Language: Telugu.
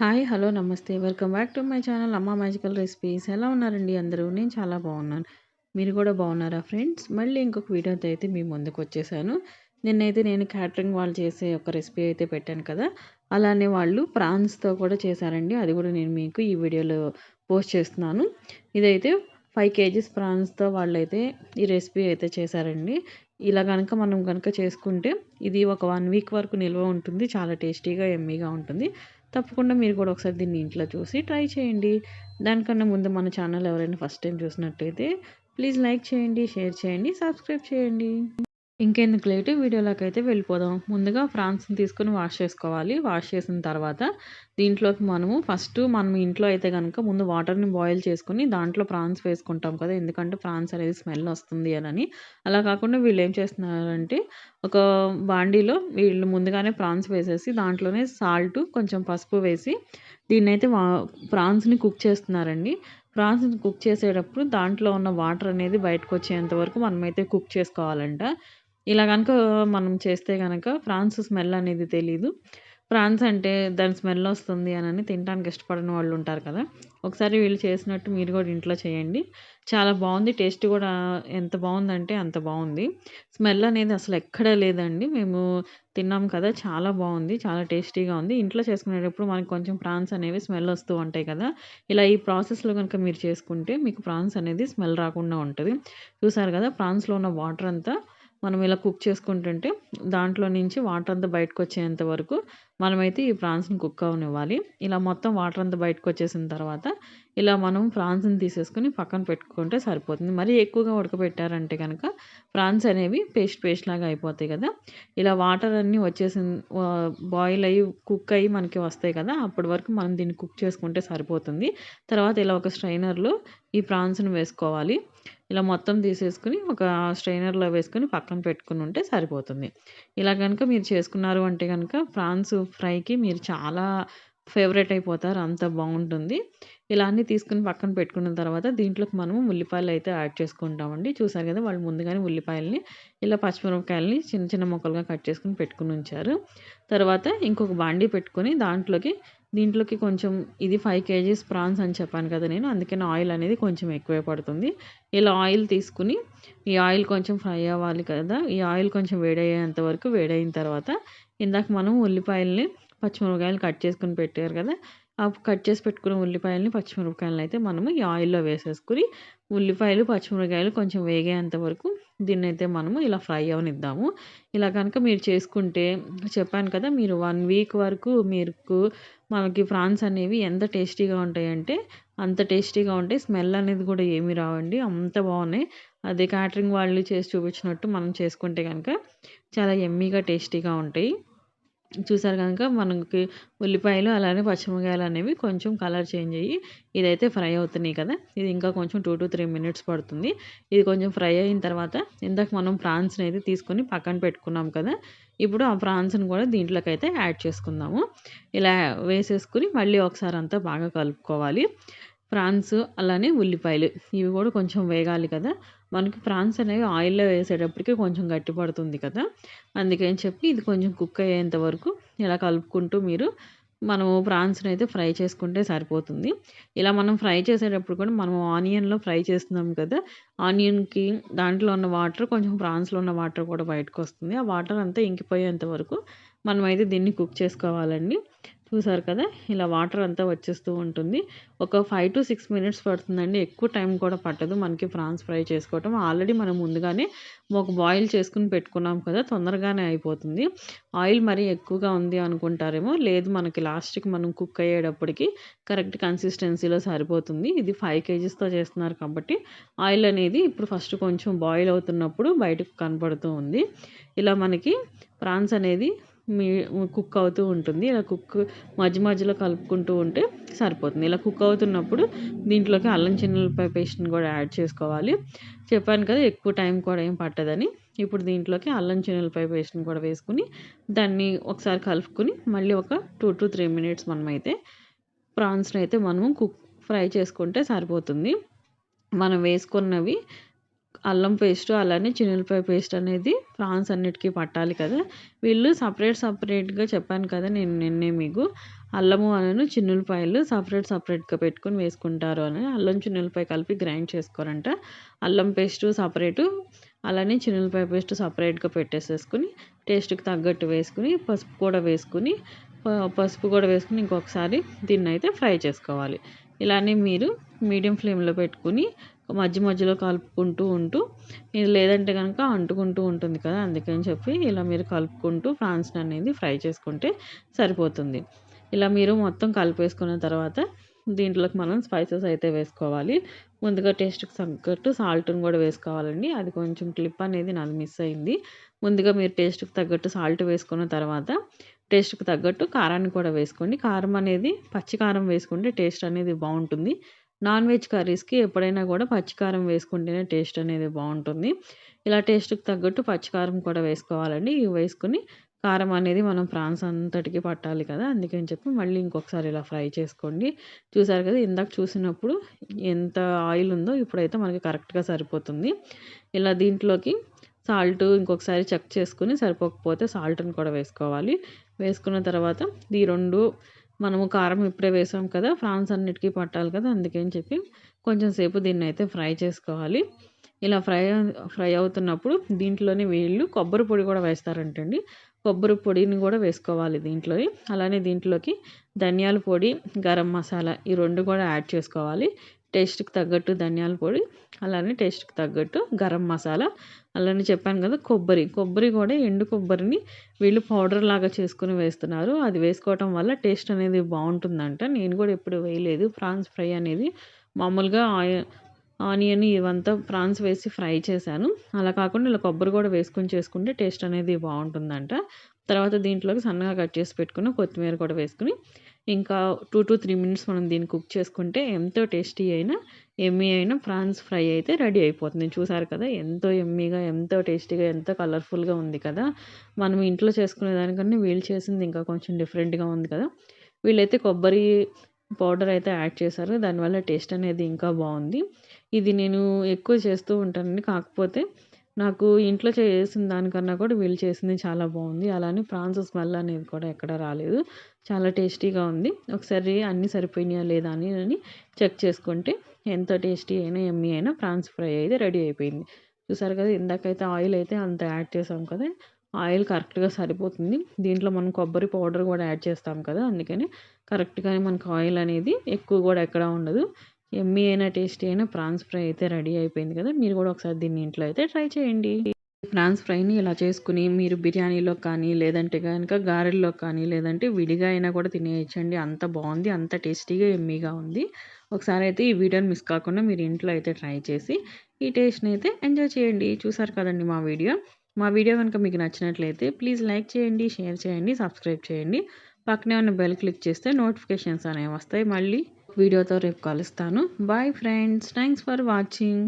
Hi hello namaste. Welcome back to my channel Amma magical recipes. ఎలా ఉన్నారండి అందరూ? నేను చాలా బాగున్నాను. మీరు కూడా బాగున్నారా ఫ్రెండ్స్? మళ్ళీ ఇంకొక వీడియోతో అయితే మీ ముందుకు వచ్చేసాను. నిన్నైతే నేను క్యాటరింగ్ వాళ్ళు చేసే ఒక రెసిపీ అయితే పెట్టాను కదా అలానే వాళ్ళు ప్రాన్స్తో కూడా చేశారండి. అది కూడా నేను మీకు ఈ వీడియోలో పోస్ట్ చేస్తున్నాను. ఇదైతే ఫైవ్ కేజీస్ ప్రాన్స్తో వాళ్ళైతే ఈ రెసిపీ అయితే చేశారండి. ఇలా కనుక మనం కనుక చేసుకుంటే ఇది ఒక వన్ వీక్ వరకు నిల్వ ఉంటుంది. చాలా టేస్టీగా ఎమ్మీగా ఉంటుంది. తప్పకుండా మీరు కూడా ఒకసారి దీన్ని ఇంట్లో చూసి ట్రై చేయండి. దానికన్నా ముందు మన ఛానల్ ఎవరైనా ఫస్ట్ టైం చూసినట్టయితే ప్లీజ్ లైక్ చేయండి షేర్ చేయండి సబ్స్క్రైబ్ చేయండి. ఇంకెందుకు లేటు? వీడియోలోకి అయితే వెళ్ళిపోదాం. ముందుగా ఫ్రాన్స్ని తీసుకొని వాష్ చేసుకోవాలి. వాష్ చేసిన తర్వాత దీంట్లోకి మనము ఫస్ట్ మనం ఇంట్లో అయితే కనుక ముందు వాటర్ని బాయిల్ చేసుకుని దాంట్లో ప్రాన్స్ వేసుకుంటాం కదా. ఎందుకంటే ప్రాన్స్ అనేది స్మెల్ వస్తుంది అని. అలా కాకుండా వీళ్ళు ఏం చేస్తున్నారంటే ఒక బాండీలో వీళ్ళు ముందుగానే ప్రాన్స్ వేసేసి దాంట్లోనే సాల్ట్ కొంచెం పసుపు వేసి దీన్నైతే వా ప్రాన్స్ని కుక్ చేస్తున్నారండి. ప్రాన్స్ని కుక్ చేసేటప్పుడు దాంట్లో ఉన్న వాటర్ అనేది బయటకు వచ్చేంత వరకు మనమైతే కుక్ చేసుకోవాలంట. ఇలా కనుక మనం చేస్తే కనుక ఫ్రాన్స్ స్మెల్ అనేది తెలీదు. ప్రాన్స్ అంటే దాని స్మెల్ వస్తుంది అని తినడానికి ఇష్టపడని వాళ్ళు ఉంటారు కదా. ఒకసారి వీళ్ళు చేసినట్టు మీరు కూడా ఇంట్లో చేయండి. చాలా బాగుంది. టేస్ట్ కూడా ఎంత బాగుందంటే అంత బాగుంది. స్మెల్ అనేది అసలు ఎక్కడా లేదండి. మేము తిన్నాం కదా. చాలా బాగుంది. చాలా టేస్టీగా ఉంది. ఇంట్లో చేసుకునేటప్పుడు మనకి కొంచెం ప్రాన్స్ అనేవి స్మెల్ వస్తూ ఉంటాయి కదా. ఇలా ఈ ప్రాసెస్లో కనుక మీరు చేసుకుంటే మీకు ప్రాన్స్ అనేది స్మెల్ రాకుండా ఉంటుంది. చూసారు కదా? ప్రాన్స్లో ఉన్న వాటర్ అంతా మనం ఇలా కుక్ చేసుకుంటుంటే దాంట్లో నుంచి వాటర్ అంతా బయటకు వచ్చేంత వరకు మనమైతే ఈ ప్రాన్స్ని కుక్ అవనివ్వాలి. ఇలా మొత్తం వాటర్ అంతా బయటకు వచ్చేసిన తర్వాత ఇలా మనం ప్రాన్స్ని తీసేసుకుని పక్కన పెట్టుకుంటే సరిపోతుంది. మరి ఎక్కువగా ఉడకబెట్టారంటే కనుక ప్రాన్స్ అనేవి పేస్ట్ పేస్ట్ లాగా అయిపోతాయి కదా. ఇలా వాటర్ అన్నీ వచ్చేసిన బాయిల్ అయ్యి కుక్ అయ్యి మనకి వస్తాయి కదా. అప్పటి వరకు మనం దీన్ని కుక్ చేసుకుంటే సరిపోతుంది. తర్వాత ఇలా ఒక స్ట్రైనర్లో ఈ ప్రాన్స్ని వేసుకోవాలి. ఇలా మొత్తం తీసేసుకుని ఒక స్ట్రైనర్లో వేసుకుని పక్కన పెట్టుకుని ఉంటే సరిపోతుంది. ఇలా కనుక మీరు చేసుకున్నారు అంటే కనుక ప్రాన్స్ ఫ్రైకి మీరు చాలా ఫేవరెట్ అయిపోతారు. అంత బాగుంటుంది. ఇలా అన్నీ తీసుకుని పక్కన పెట్టుకున్న తర్వాత దీంట్లోకి మనము ఉల్లిపాయలు అయితే యాడ్ చేసుకుంటామండి. చూసారు కదా వాళ్ళు ముందుగానే ఉల్లిపాయలని ఇలా పచ్చిమిరపకాయలని చిన్న చిన్న ముక్కలుగా కట్ చేసుకుని పెట్టుకుని ఉంచారు. తర్వాత ఇంకొక బాండీ పెట్టుకొని దాంట్లోకి దీంట్లోకి కొంచెం ఇది ఫైవ్ కేజీస్ ప్రాన్స్ అని చెప్పాను కదా నేను అందుకని ఆయిల్ అనేది కొంచెం ఎక్కువే పడుతుంది. ఇలా ఆయిల్ తీసుకుని ఈ ఆయిల్ కొంచెం ఫ్రై అవ్వాలి కదా ఈ ఆయిల్ కొంచెం వేడయ్యేంత వరకు వేడైన తర్వాత ఇందాక మనం ఉల్లిపాయల్ని పచ్చిమిరపకాయలు కట్ చేసుకుని పెట్టారు కదా ఆ కట్ చేసి పెట్టుకున్న ఉల్లిపాయలని పచ్చిమిరపకాయలను అయితే మనము ఈ ఆయిల్లో వేసేసుకుని ఉల్లిపాయలు పచ్చిమిరపకాయలు కొంచెం వేగేంత వరకు దీన్ని అయితే మనము ఇలా ఫ్రై అవనిద్దాము. ఇలా కనుక మీరు చేసుకుంటే చెప్పాను కదా మీరు వన్ వీక్ వరకు మీకు మనకి ఫ్రాన్స్ అనేవి ఎంత టేస్టీగా ఉంటాయంటే అంత టేస్టీగా ఉంటాయి. స్మెల్ అనేది కూడా ఏమి రావండి. అంత బాగున్నాయి. అదే క్యాటరింగ్ వాళ్ళు చేసి చూపించినట్టు మనం చేసుకుంటే కనుక చాలా ఎమ్మీగా టేస్టీగా ఉంటాయి. చూసారు కనుక మనకి ఉల్లిపాయలు అలానే పచ్చిమిరకాయలు అనేవి కొంచెం కలర్ చేంజ్ అయ్యి ఇదైతే ఫ్రై అవుతున్నాయి కదా. ఇది ఇంకా కొంచెం టూ టు త్రీ మినిట్స్ పడుతుంది. ఇది కొంచెం ఫ్రై అయిన తర్వాత ఇందాక మనం ప్రాన్స్ని అయితే తీసుకొని పక్కన పెట్టుకున్నాం కదా. ఇప్పుడు ఆ ప్రాన్స్ని కూడా దీంట్లోకి అయితే యాడ్ చేసుకుందాము. ఇలా వేసేసుకుని మళ్ళీ ఒకసారి అంతా బాగా కలుపుకోవాలి. ప్రాన్స్ అలానే ఉల్లిపాయలు. ఇవి కూడా కొంచెం వేగాలి కదా. మనకి ప్రాన్స్ అనేవి ఆయిల్లో వేసేటప్పటికి కొంచెం గట్టి పడుతుంది కదా. అందుకని చెప్పి ఇది కొంచెం కుక్ అయ్యేంత వరకు ఇలా కలుపుకుంటూ మీరు మనము ప్రాన్స్ని అయితే ఫ్రై చేసుకుంటే సరిపోతుంది. ఇలా మనం ఫ్రై చేసేటప్పుడు కూడా మనం ఆనియన్లో ఫ్రై చేస్తున్నాం కదా. ఆనియన్కి దాంట్లో ఉన్న వాటర్ కొంచెం ప్రాన్స్లో ఉన్న వాటర్ కూడా బయటకు వస్తుంది. ఆ వాటర్ అంతా ఇంకిపోయేంత వరకు మనమైతే దీన్ని కుక్ చేసుకోవాలండి. చూసారు కదా ఇలా వాటర్ అంతా వచ్చేస్తూ ఉంటుంది. ఒక ఫైవ్ టు సిక్స్ మినిట్స్ పడుతుందండి. ఎక్కువ టైం కూడా పట్టదు మనకి ఫ్రాన్స్ ఫ్రై చేసుకోవటం. ఆల్రెడీ మనం ముందుగానే ఒక బాయిల్ చేసుకుని పెట్టుకున్నాం కదా తొందరగానే అయిపోతుంది. ఆయిల్ మరీ ఎక్కువగా ఉంది అనుకుంటారేమో లేదు మనకి లాస్ట్కి మనం కుక్ అయ్యేటప్పటికి కరెక్ట్ కన్సిస్టెన్సీలో సరిపోతుంది. ఇది ఫైవ్ కేజీస్తో చేస్తున్నారు కాబట్టి ఆయిల్ అనేది ఇప్పుడు ఫస్ట్ కొంచెం బాయిల్ అవుతున్నప్పుడు బయటకు కనపడుతూ ఉంది. ఇలా మనకి ప్రాన్స్ అనేది మీ కుక్ అవుతూ ఉంటుంది. ఇలా కుక్ మధ్య మధ్యలో కలుపుకుంటూ ఉంటే సరిపోతుంది. ఇలా కుక్ అవుతున్నప్పుడు దీంట్లోకి అల్లం చిన్నపై పేస్ట్ని కూడా యాడ్ చేసుకోవాలి. చెప్పాను కదా ఎక్కువ టైం కూడా ఏం పట్టదని. ఇప్పుడు దీంట్లోకి అల్లం చిన్నపై పేస్ట్ని కూడా వేసుకుని దాన్ని ఒకసారి కలుపుకొని మళ్ళీ ఒక టూ టు త్రీ మినిట్స్ మనమైతే ప్రాన్స్ని అయితే మనము కుక్ ఫ్రై చేసుకుంటే సరిపోతుంది. మనం వేసుకున్నవి అల్లం పేస్ట్ అలానే చిన్నులపాయ పేస్ట్ అనేది ప్రాన్స్ అన్నిటికీ పట్టాలి కదా. వీళ్ళు సపరేట్ సపరేట్గా చెప్పాను కదా నేను నిన్నే మీకు. అల్లము అనను చిన్నులపాయలు సపరేట్ సపరేట్గా పెట్టుకుని వేసుకుంటారు అని. అల్లం చిన్నులపాయ కలిపి గ్రైండ్ చేసుకోరంట అల్లం పేస్టు సపరేటు అలానే చిన్నులపాయ పేస్ట్ సపరేట్గా పెట్టేసేసుకుని టేస్ట్కి తగ్గట్టు వేసుకుని పసుపు కూడా వేసుకుని పసుపు కూడా వేసుకుని ఇంకొకసారి దీన్ని అయితే ఫ్రై చేసుకోవాలి. ఇలానే మీరు మీడియం ఫ్లేమ్లో పెట్టుకుని మధ్య మధ్యలో కలుపుకుంటూ ఉంటూ ఇది లేదంటే కనుక అంటుకుంటూ ఉంటుంది కదా అందుకని చెప్పి ఇలా మీరు కలుపుకుంటూ ఫ్రాన్స్ అనేది ఫ్రై చేసుకుంటే సరిపోతుంది. ఇలా మీరు మొత్తం కలిపేసుకున్న తర్వాత దీంట్లోకి మనం స్పైసెస్ అయితే వేసుకోవాలి. ముందుగా టేస్ట్కి తగ్గట్టు సాల్ట్ని కూడా వేసుకోవాలండి. అది కొంచెం క్లిప్ అనేది నాది మిస్ అయింది. ముందుగా మీరు టేస్ట్కి తగ్గట్టు సాల్ట్ వేసుకున్న తర్వాత టేస్ట్కి తగ్గట్టు కారాన్ని కూడా వేసుకోండి. కారం అనేది పచ్చి కారం వేసుకుంటే టేస్ట్ అనేది బాగుంటుంది. నాన్ వెజ్ కర్రీస్కి ఎప్పుడైనా కూడా పచ్చికారం వేసుకుంటేనే టేస్ట్ అనేది బాగుంటుంది. ఇలా టేస్ట్కి తగ్గట్టు పచ్చికారం కూడా వేసుకోవాలండి. ఇవి వేసుకుని కారం అనేది మనం ప్రాన్స్ అంతటికి పట్టాలి కదా అందుకని చెప్పి మళ్ళీ ఇంకొకసారి ఇలా ఫ్రై చేసుకోండి. చూసారు కదా ఇందాక చూసినప్పుడు ఎంత ఆయిల్ ఉందో ఇప్పుడైతే మనకి కరెక్ట్గా సరిపోతుంది. ఇలా దీంట్లోకి సాల్ట్ ఇంకొకసారి చెక్ చేసుకుని సరిపోకపోతే సాల్ట్ని కూడా వేసుకోవాలి. వేసుకున్న తర్వాత ఈ రెండు మనము కారం ఇప్పుడే వేసాం కదా ఫ్రాన్స్ అన్నిటికీ పట్టాలి కదా అందుకని చెప్పి కొంచెం సేపు దీన్ని అయితే ఫ్రై చేసుకోవాలి. ఇలా ఫ్రై ఫ్రై అవుతున్నప్పుడు దీంట్లోనే వీళ్ళు కొబ్బరి పొడి కూడా వేస్తారంటండి. కొబ్బరి పొడిని కూడా వేసుకోవాలి దీంట్లో అలానే దీంట్లోకి ధనియాల పొడి గరం మసాలా ఈ రెండు కూడా యాడ్ చేసుకోవాలి. టేస్ట్కి తగ్గట్టు ధనియాల పొడి అలానే టేస్ట్కి తగ్గట్టు గరం మసాలా అలానే చెప్పాను కదా కొబ్బరి. కొబ్బరి కూడా ఎండు కొబ్బరిని వీళ్ళు పౌడర్ లాగా చేసుకుని వేస్తున్నారు. అది వేసుకోవటం వల్ల టేస్ట్ అనేది బాగుంటుందంట. నేను కూడా ఎప్పుడు వేయలేదు. ప్రాన్స్ ఫ్రై అనేది మామూలుగా ఆనియన్ ఇవంతా ప్రాన్స్ వేసి ఫ్రై చేశాను. అలా కాకుండా ఇలా కొబ్బరి కూడా వేసుకొని చేసుకుంటే టేస్ట్ అనేది బాగుంటుందంట. తర్వాత దీంట్లోకి సన్నగా కట్ చేసి పెట్టుకుని కొత్తిమీర కూడా వేసుకుని ఇంకా టూ టు త్రీ మినిట్స్ మనం దీన్ని కుక్ చేసుకుంటే ఎంతో టేస్టీ అయినా ఎమ్మీ అయినా ప్రాన్స్ ఫ్రై అయితే రెడీ అయిపోతుంది. చూసారు కదా ఎంతో ఎమ్మీగా ఎంతో టేస్టీగా ఎంతో కలర్ఫుల్గా ఉంది కదా. మనం ఇంట్లో చేసుకునే దానికన్నా వీళ్ళు చేసింది ఇంకా కొంచెం డిఫరెంట్గా ఉంది కదా. వీళ్ళైతే కొబ్బరి పౌడర్ అయితే యాడ్ చేశారు. దానివల్ల టేస్ట్ అనేది ఇంకా బాగుంది. ఇది నేను ఎక్కువ చేస్తూ ఉంటానండి. కాకపోతే నాకు ఇంట్లో చేసిన దానికన్నా కూడా వీళ్ళు చేసింది చాలా బాగుంది. అలానే ప్రాన్స్ స్మెల్ అనేది కూడా ఎక్కడ రాలేదు. చాలా టేస్టీగా ఉంది. ఒకసారి అన్నీ సరిపోయినాయా లేదా అని అని చెక్ చేసుకుంటే ఎంత టేస్టీ అయినా ఎమ్మీ అయినా ప్రాన్స్ ఫ్రై అయితే రెడీ అయిపోయింది. చూసారు కదా ఇందాకైతే ఆయిల్ అయితే అంత యాడ్ చేసాం కదా ఆయిల్ కరెక్ట్గా సరిపోతుంది. దీంట్లో మనం కొబ్బరి పౌడర్ కూడా యాడ్ చేస్తాం కదా అందుకని కరెక్ట్గానే మనకు ఆయిల్ అనేది ఎక్కువ కూడా ఎక్కడ ఉండదు. ఎమ్మీ అయినా టేస్టీ అయినా ప్రాన్స్ ఫ్రై అయితే రెడీ అయిపోయింది కదా మీరు కూడా ఒకసారి దీన్ని ఇంట్లో అయితే ట్రై చేయండి. ప్రాన్స్ ఫ్రైని ఇలా చేసుకుని మీరు బిర్యానీలో కానీ లేదంటే కనుక గారెల్లో కానీ లేదంటే విడిగా అయినా కూడా తినేయచ్చండి. అంత బాగుంది అంత టేస్టీగా ఎమ్మీగా ఉంది. ఒకసారి అయితే ఈ వీడియోని మిస్ కాకుండా మీరు ఇంట్లో అయితే ట్రై చేసి ఈ టేస్ట్ని అయితే ఎంజాయ్ చేయండి. చూసారు కదండి మా వీడియో? మా వీడియో కనుక మీకు నచ్చినట్లయితే ప్లీజ్ లైక్ చేయండి షేర్ చేయండి సబ్స్క్రైబ్ చేయండి. పక్కనే ఉన్న బెల్ క్లిక్ చేస్తే నోటిఫికేషన్స్ అనేవి వస్తాయి. మళ్ళీ వీడియోతో రేపు కలుస్తాను. Bye friends thanks for watching